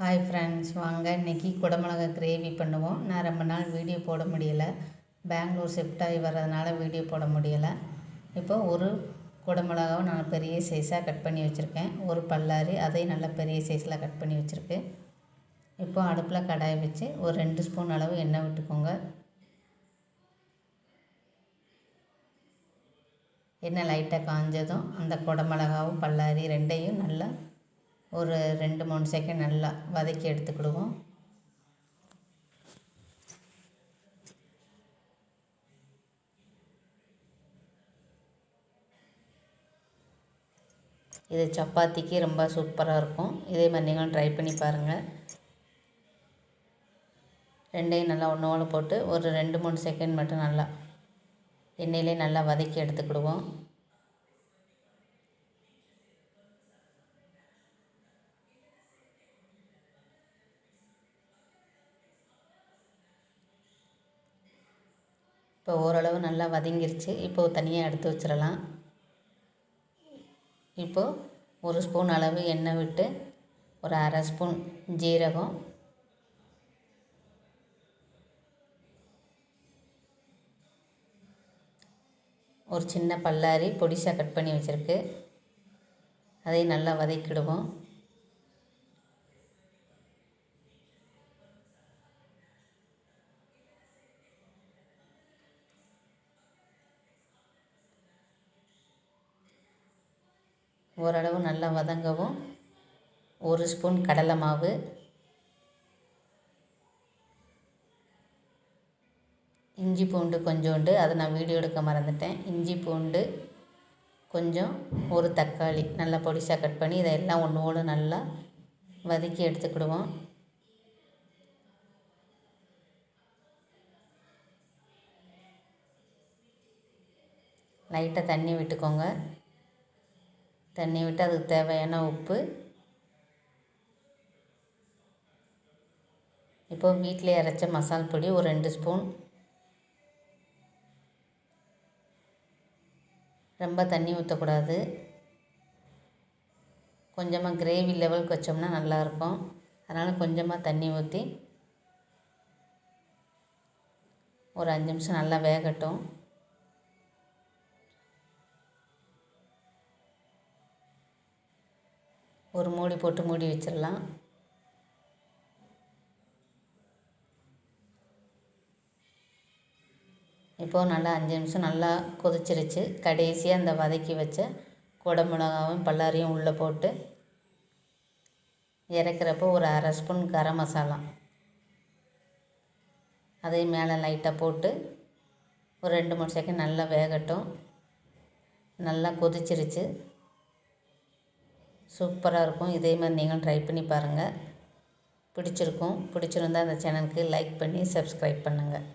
Hi friends வாங்க. இன்றைக்கி குடமிளகா கிரேவி பண்ணுவோம். நான் ரொம்ப நாள் வீடியோ போட முடியலை. பெங்களூர் ஷிஃப்ட் ஆகி வர்றதுனால வீடியோ போட முடியலை. இப்போ ஒரு குடமிளகாவை நான் பெரிய சைஸாக கட் பண்ணி வச்சுருக்கேன். ஒரு பல்லாரி அதையும் நல்லா பெரிய சைஸில் கட் பண்ணி வச்சுருக்கு. இப்போ அடுப்பில் கடாயை வச்சு ஒரு ரெண்டு ஸ்பூன் அளவு எண்ணெய் விட்டுக்கோங்க. எண்ணெய் லைட்டாக காஞ்சதும் அந்த குடமிளகாவும் பல்லாரி ரெண்டையும் நல்லா ஒரு ரெண்டு மூணு செகண்ட் நல்லா வதக்கி எடுத்துக்கிடுவோம். இது சப்பாத்திக்கு ரொம்ப சூப்பராக இருக்கும். இதே மாதிரி நீங்களும் ட்ரை பண்ணி பாருங்கள் ரெண்டையும் நல்லா ஒன்றோட போட்டு ஒரு ரெண்டு மூணு செகண்ட் மட்டும் நல்லா எண்ணெயிலே நல்லா வதக்கி எடுத்துக்கிடுவோம். இப்போ ஓரளவு நல்லா வதங்கிருச்சு. இப்போது தனியாக எடுத்து வச்சிடலாம். இப்போது ஒரு ஸ்பூன் அளவு எண்ணெய் விட்டு ஒரு அரை ஸ்பூன் ஜீரகம். ஒரு சின்ன பல்லாரி பொடிசாக கட் பண்ணி வச்சுருக்கு. அதையும் நல்லா வதக்கிடுவோம். ஓரளவு நல்லா வதங்கவும். ஒரு ஸ்பூன் கடலை மாவு. இஞ்சி பூண்டு கொஞ்சோண்டு அதை நான் வீடியோ எடுக்க மறந்துட்டேன். இஞ்சி பூண்டு கொஞ்சம் ஒரு தக்காளி நல்லா பொடிசாக கட் பண்ணி இதை எல்லாம் ஒன்று நல்லா வதக்கி எடுத்துக்கிடுவோம். லைட்டாக தண்ணி விட்டுக்கோங்க. தண்ணி விட்டு அதுக்கு தேவையான உப்பு. இப்போது வீட்டிலே அரைச்ச மசால் பொடி ஒரு ரெண்டு ஸ்பூன். ரொம்ப தண்ணி ஊற்றக்கூடாது கொஞ்சமாக கிரேவி லெவலுக்கு வச்சோம்னா நல்லாயிருக்கும். அதனால் கொஞ்சமாக தண்ணி ஊற்றி ஒரு அஞ்சு நிமிஷம் நல்லா வேகட்டும். ஒரு மூடி போட்டு மூடி வச்சிடலாம். இப்போது நல்லா அஞ்சு நிமிஷம் நல்லா கொதிச்சிருச்சு. கடைசியாக அந்த வதக்கி வச்ச குடமிளகாவும் பல்லாரியும் உள்ளே போட்டு இறக்குறப்போ ஒரு அரை ஸ்பூன் கரம் மசாலா. அதையும் மேலே லைட்டாக போட்டு ஒரு ரெண்டு மூணு செகண்ட் நல்லா வேகட்டும். நல்லா கொதிச்சிருச்சு. சூப்பராக இருக்கும். இதே மாதிரி நீங்களும் ட்ரை பண்ணி பாருங்கள் பிடிச்சிருக்கும். பிடிச்சிருந்தா அந்த சேனலுக்கு லைக் பண்ணி சப்ஸ்கிரைப் பண்ணுங்கள்